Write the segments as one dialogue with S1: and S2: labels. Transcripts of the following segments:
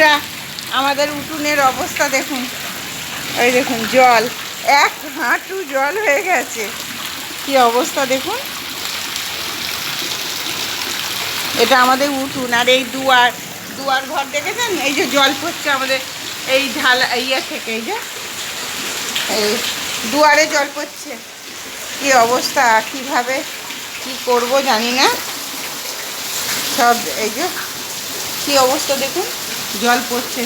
S1: বন্ধুরা, আমাদের উঠুনের অবস্থা দেখুন। ওই দেখুন, জল। এক হাঁটু জল হয়ে গেছে। কি অবস্থা দেখুন। এটা আমাদের উঠুন, আর এই দুয়ার দুয়ার ঘর দেখেছেন? এই যে জল পড়ছে আমাদের এই ঢালা ইয়ে থেকে, এই যে, এই দুয়ারে জল পড়ছে। কি অবস্থা, কীভাবে, কি করব জানি না। সব এই যে, কি অবস্থা দেখুন। জল পড়ছে।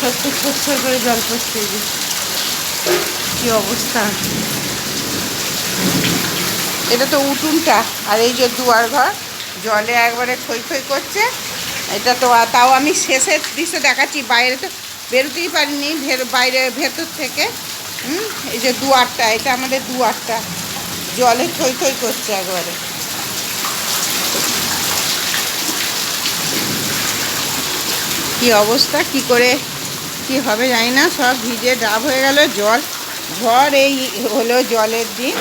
S1: সত্যি সত্যি করে জল পড়ছে যে। কি অবস্থা। এটা তো উঠুনটা, আর এই যে দুয়ার ঘর, জলে একবারে খই খই করছে। এটা তো তাও আমি শেষের দৃশ্য দেখাচ্ছি, বাইরে তো বেরোতেই পারিনি, ভের- বাইরে, ভেতর থেকে। হুম, এই যে দুয়ারটা, এটা আমাদের দুয়ারটা। জলে থই থই করছে একবারে। কি অবস্থা, কি করে, কি হবে জানি না, সব ভিজে ডাব হয়ে গেল, জল। ঝড় এই হলো জলের দিন।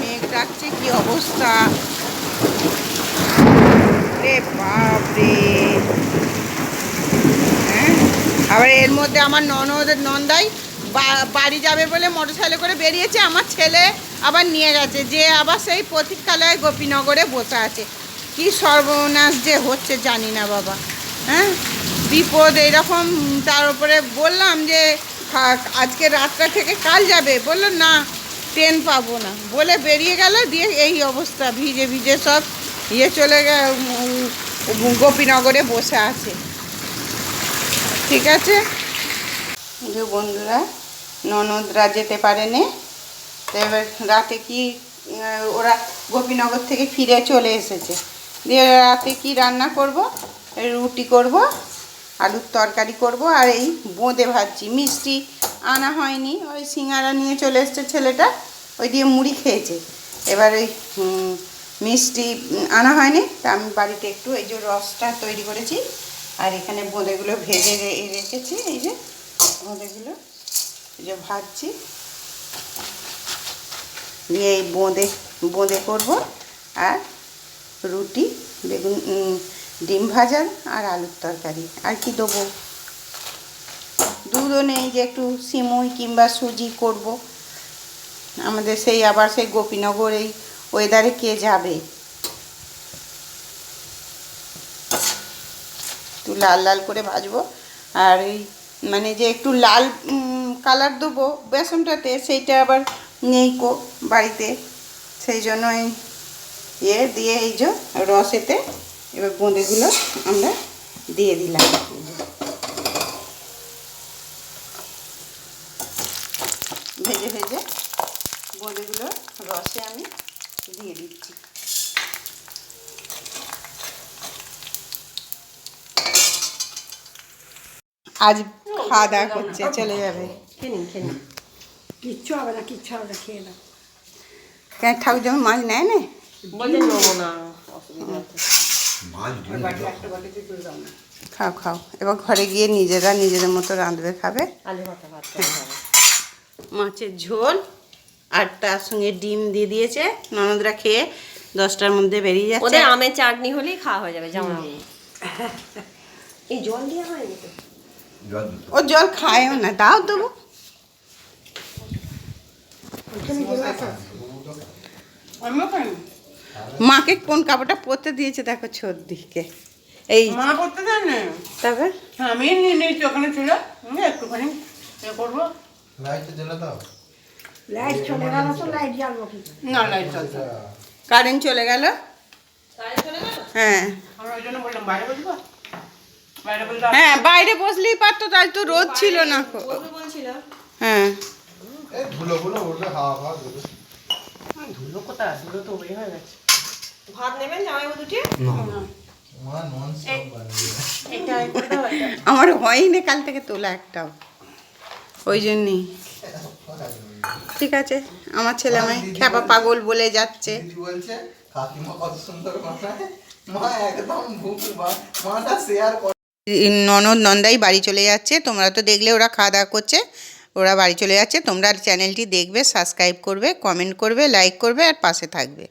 S1: মেঘ ডাকছে, কি অবস্থা? রে হ্যাঁ? আবার এর মধ্যে আমার ননদ, নন্দাই বাড়ি যাবে বলে মোটর সাইকেলে করে বেরিয়েছে, আমার ছেলে আবার নিয়ে গেছে, যে আবার সেই প্রতীক্ষালয়ে গোপীনগরে বসে আছে। কি সর্বনাশ যে হচ্ছে জানি না বাবা। হ্যাঁ? বিপদ, এইরকম, তার উপরে বললাম যে আজকে রাতটা থেকে কাল যাবে। বলল, না, ট্রেন পাবো না। বলে বেরিয়ে গেল, দিয়ে এই অবস্থা, ভিজে ভিজে সব ইয়ে চলে গেল গোপীনগরে বসে আছে। ঠিক আছে? যে বন্ধুরা, ননদরা যেতে পারেনি। তো এবার রাতে কি ওরা গোপীনগর থেকে ফিরে চলে এসেছে। দিয়ে রাতে কি রান্না করব? রুটি করব, আলুর তরকারি করব, আর এই বোঁদে ভাজছি। মিষ্টি আনা হয়নি, ওই সিঙ্গারা নিয়ে চলে এসছে ছেলেটা, ওই দিয়ে মুড়ি খেয়েছে। এবার ওই মিষ্টি আনা হয়নি, তা আমি বাড়িতে একটু এই যে রসটা তৈরি করেছি, আর এখানে বোঁদেগুলো ভেজে রেখেছি, এই যে বোঁদেগুলো, এই যে ভাজছি। দিয়ে এই বোঁদে বোঁদে করব, আর রুটি, বেগুন ডিম ভাজা আর আলুর তরকারি। আর কি দেবো? দুধও নেই যে একটু সিমুই কিংবা সুজি করব। আমাদের সেই আবার সেই গোপীনগর এই ওয়েদারে কে যাবে? একটু লাল লাল করে ভাজবো। আর এই মানে যে একটু লাল কালার দেবো বেসনটাতে, সেইটা আবার নেই কো বাড়িতে। সেই জন্য এই ইয়ে দিয়ে এই যে রসেতে এবার বোঁদেগুলো আমরা দিয়ে দিলাম। ভেজে ভেজে বোঁদেগুলো রসে আমি দিয়ে দিচ্ছি। আজ খাওয়া দাওয়া করছে চলে যাবে।
S2: খেনিন খেনিন কিচ্ছু হবে না কিচ্ছু হবে না খেয়ে নাও।
S1: কেন ঠাকুর যখন মাছ নেয় না?
S2: নেব না অসুবিধা
S1: খাও খাও। এবার ঘরে গিয়ে নিজেরা নিজেদের মতো রাঁধবে খাবে?
S2: আলু ভাতা ভাত খেতে হবে
S1: মাছের ঝোল আর তার সঙ্গে ডিম দিয়ে দিয়েছে। ননদরা খেয়ে দশটার মধ্যে বেরিয়ে যাচ্ছে।
S2: ওদের আমের চাটনি হলেই খাওয়া হয়ে যাবে যেমন এই জল হয়নি তো
S3: দিতে
S1: ও জল খায়ও না দাও দেবো মাকে কোন কাপড়টা পরতে দিয়েছে দেখো দিকে এই
S4: মা করতে দেন না?
S1: তবে?
S4: আমি নিয়ে নিয়েছি ওখানে ছিল একটুখানি এ করব।
S3: লাইটটা জ্বেলে দাও।
S2: লাইট চলে গেল তো লাইট জ্বালবো কি
S4: না লাইট চলছে
S1: কারেন্ট চলে গেল? হ্যাঁ।
S4: আমরা ওই জন্য বললাম বাইরে বসবো? বাইরে বলতে
S1: হ্যাঁ বাইরে বসলেই পারতো তাই তো রোদ ছিল না কো। হ্যাঁ।
S3: এই ধুলো গুলো উঠলে হাওয়া হাওয়া ধুলো
S4: ধুলো কোথায়? ধুলো তো ওই হয়ে গেছে।
S2: ভাত নেবেন জামাইবাবু দুটি।
S1: আমার হয়নি কাল থেকে তোলা একটাও। ওই জন্যই। ঠিক আছে আমার ছেলে আমায় খ্যাপা পাগল বলে যাচ্ছে। ননদ নন্দাই বাড়ি চলে যাচ্ছে তোমরা তো দেখলে ওরা খাওয়া দাওয়া করছে। ওরা বাড়ি চলে যাচ্ছে তোমরা চ্যানেলটি দেখবে সাবস্ক্রাইব করবে কমেন্ট করবে লাইক করবে আর পাশে থাকবে।